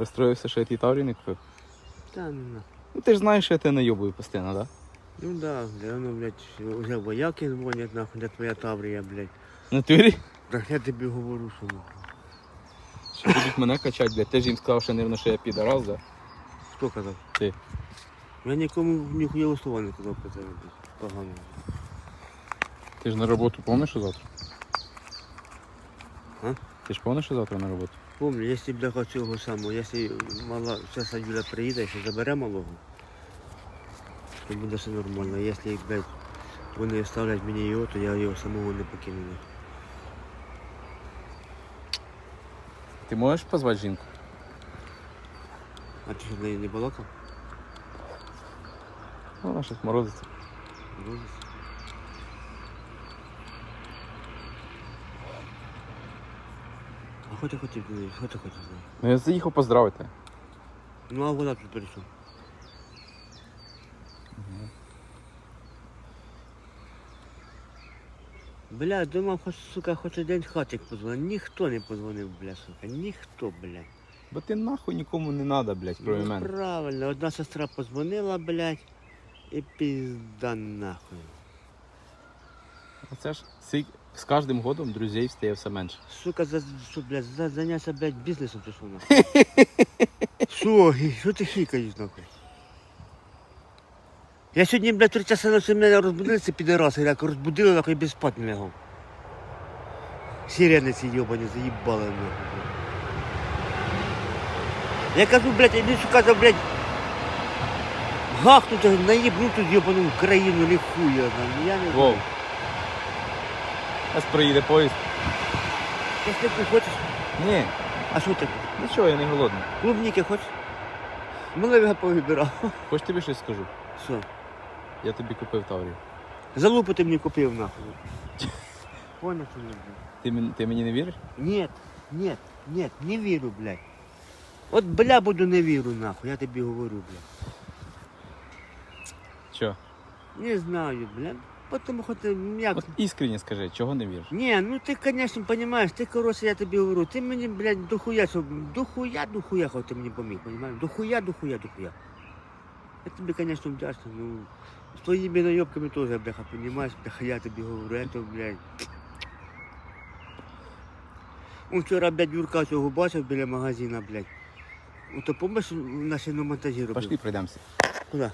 Розстроївся, що я тій Таврі не купив. Та ну на. Ну ти ж знаєш, що я тебе найобую постійно, так? Да? Ну да, бля, воно, блядь, уже вояки дзвонять, нахуй, де твоя таврія, блядь. В натурі? Так я тобі говорю, що нахуй. Що будуть мене качати, блядь. Ти ж їм сказав, що нервно, що я підараз, да? Хто казав? Ти. Я нікому ніхуя слова не казав про тебе, блядь. Погано. Ти ж на роботу помниш, що завтра? А? Ти ж помниш, що завтра на роботу? Помню, якщо бляха цього самого, якщо мала зараз Юля приїде, якщо забере малого, то буде все нормально. Якщо блядь, вони ставлять мені його, то я його самого не покину. Ти можеш позвати жінку? А ти що в неї не балакав? Ну, вона щось морозиться. Розумієш? Що ти хотів? Що ти хотів? Ну я заїхав поздравити. Ну а вона тут прийшла. Бля, думав, хоч, сука, хоч один хатик позвонив. Ніхто не позвонив, бля, сука. Ніхто, бля. Бо ти нахуй нікому не треба, блядь, кроме Ну, мене. правильно, одна сестра позвонила, блядь, і пізда нахуй. Оце ж ці- з кожним годом друзей стає все менше. Сука, за, що, блядь, за, зайнявся, блядь, бізнесом чи що нахуй? Що, що ти хікаєш нахуй? Я сьогодні, блядь, три часа ночі мене розбудили, ці підараси, як розбудили, нахуй, без спати не лягав. Сирени ці йобані заїбали, нахуй. блядь. Я кажу, блядь, іди, сука, блядь, гахнути, наїбну тут йобану країну, не хуя, там, я не Вов. Зараз приїде поїзд. Ти хочеш, Ні, а що ти? нічого, я не голодний. Клубніки хочеш? Мене я повибирав. Хоч тобі щось скажу. Що? Я тобі купив Таврію. Залупу ти мені купив нахуй. Понял, що не блядь? Ти, мен- ти мені не віриш? Нет, нет, нет, не вірю, блядь. От бля буду не вірю, нахуй, я тобі говорю, блядь. Що? Не знаю, блядь. Потому що ти як. От іскренне скажи, чого не віриш? Не, ну ти, конечно, понимаешь, ти коротше, я тобі говорю, ти мені, блядь, дохуя, що дохуя, дохуя, хоч ти мені поміг, понимаешь? Дохуя, дохуя, дохуя. Я тобі, конечно, вдячний, ну, з твоїми найобками теж, бляха, понимаешь, бляха, я тобі говорю, это, блядь. Он вчора, блядь, Юрка цього бачив біля магазина, блядь. Ну, то помниш, на шиномонтажі робив? Пошли пройдемося. Куди?